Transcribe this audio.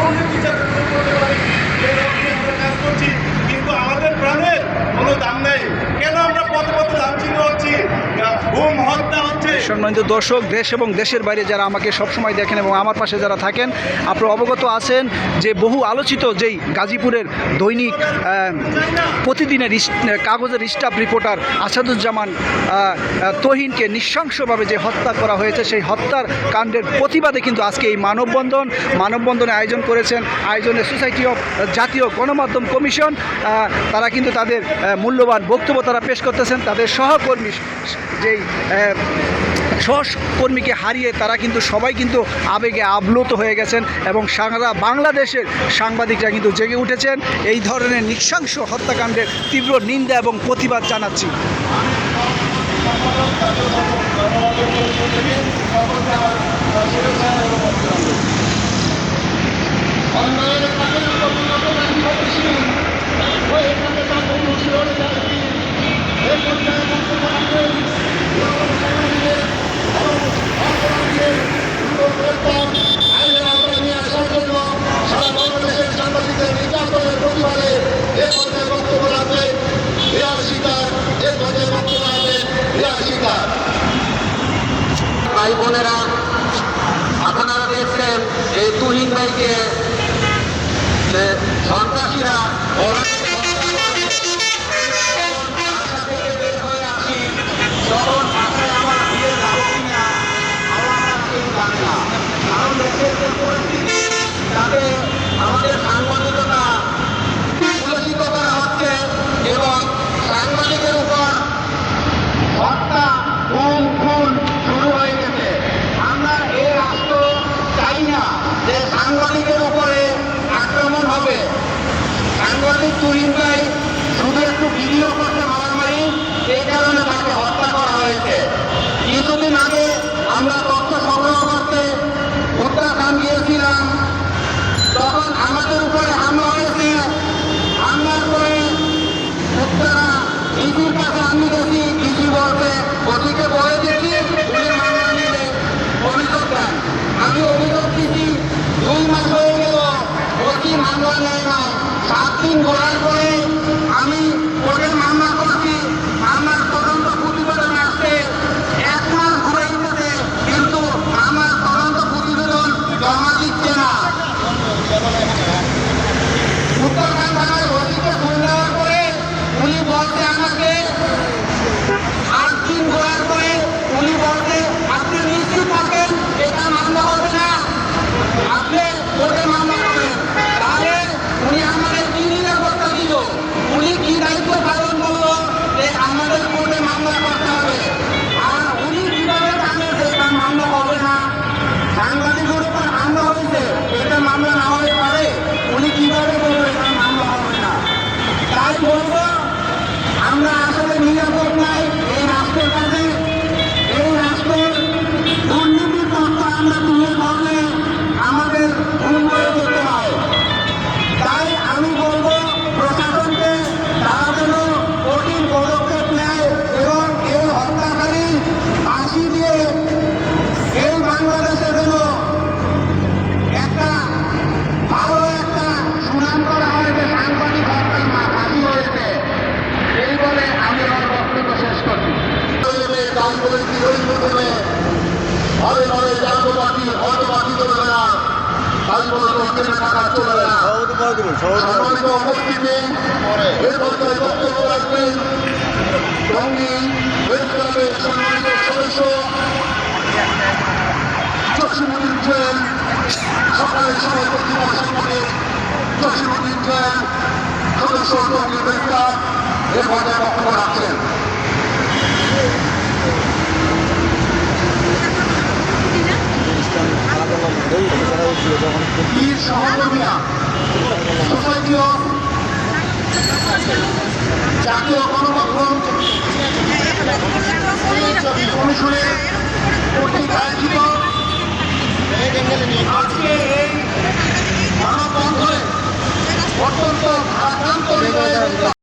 খুনের বিচার করতে পারি। এই আমরা কাজ করছি। কিন্তু আমাদের প্রাণের কোনো দাম নেই। সম্মানিত দর্শক, দেশ এবং দেশের বাইরে যারা আমাকে সবসময় দেখেন এবং আমার পাশে যারা থাকেন, আপনারা অবগত আছেন যে বহু আলোচিত যেই গাজীপুরের দৈনিক প্রতিদিনের কাগজের স্টাফ রিপোর্টার আসাদুজ্জামান তহিনকে নৃশংসভাবে যে হত্যা করা হয়েছে, সেই হত্যার কাণ্ডের প্রতিবাদে কিন্তু আজকে এই মানববন্ধন, মানববন্ধনে আয়োজন করেছেন আয়োজনে সোসাইটি অফ জাতীয় গণমাধ্যম কমিশন। তারা কিন্তু তাদের মূল্যবান বক্তব্য তারা পেশ করতেছেন। তাদের সহকর্মী যেই আহ, সহকর্মীকে হারিয়ে তারা কিন্তু সবাই কিন্তু আবেগে আপ্লুত হয়ে গেছেন এবং সারা বাংলাদেশের সাংবাদিকরা কিন্তু জেগে উঠেছেন। এই ধরনের নৃশংস হত্যাকাণ্ডের তীব্র নিন্দা এবং প্রতিবাদ জানাচ্ছি। আইনের বোনেরা আপনারা দেখছেন এই তুহিন ভাইকে সন্ত্রাসীরা ওরা বাসা থেকে বের হয়ে আসি যখন বাসায় আমার বিয়ে যাব কিনা আমার কেউ জানে না কারণ দেশের যে পরিস্থিতি তাতে আমাদের সাংবাদিকতা কুলসিত করা হচ্ছে এবং সাংবাদিকের উপর হত্যা খুন খুন শুরু হয়ে গেছে আমরা এই রাষ্ট্র চাই না যে সাংবাদিকের উপরে আক্রমণ হবে সাংবাদিক তুহিন ভাই শুধু একটু ভিডিও করতে এই কারণে তাকে হত্যা করা হয়েছে। কিছুদিন আগে আমরা তথ্য সংগ্রহ করতে উত্তরাখণ্ড গিয়েছিলাম। তখন আমাদের উপরে হামলা হয়েছে। হামলার পরে উত্তরা ডিজির কাছে আমি গেছি ডিজি বলছে, ওদিকে বলে দিচ্ছি, উনি মামলা নিলে অভিযোগ দেন। আমি অভিযোগ দিচ্ছি দুই মাস হয়ে গেল ওটি মামলা নেয় না সাত দিন ঘোরার পরে ঘরে ঘরে জাতীয় পার্টি হয়তো পার্টি চলবে না তাই বলে লোকের জসিমুদ্দিন জেল সদস্য টঙ্গী প্রেস বক্তব্য রাখছেন বীর সহকর্মীরা সোসাইটি অফ জাতীয় গণমাধ্যম কমিশনের কর্তৃক আয়োজিত আজকে এই মানববন্ধনে অত্যন্ত ভারাক্রান্ত হৃদয়ের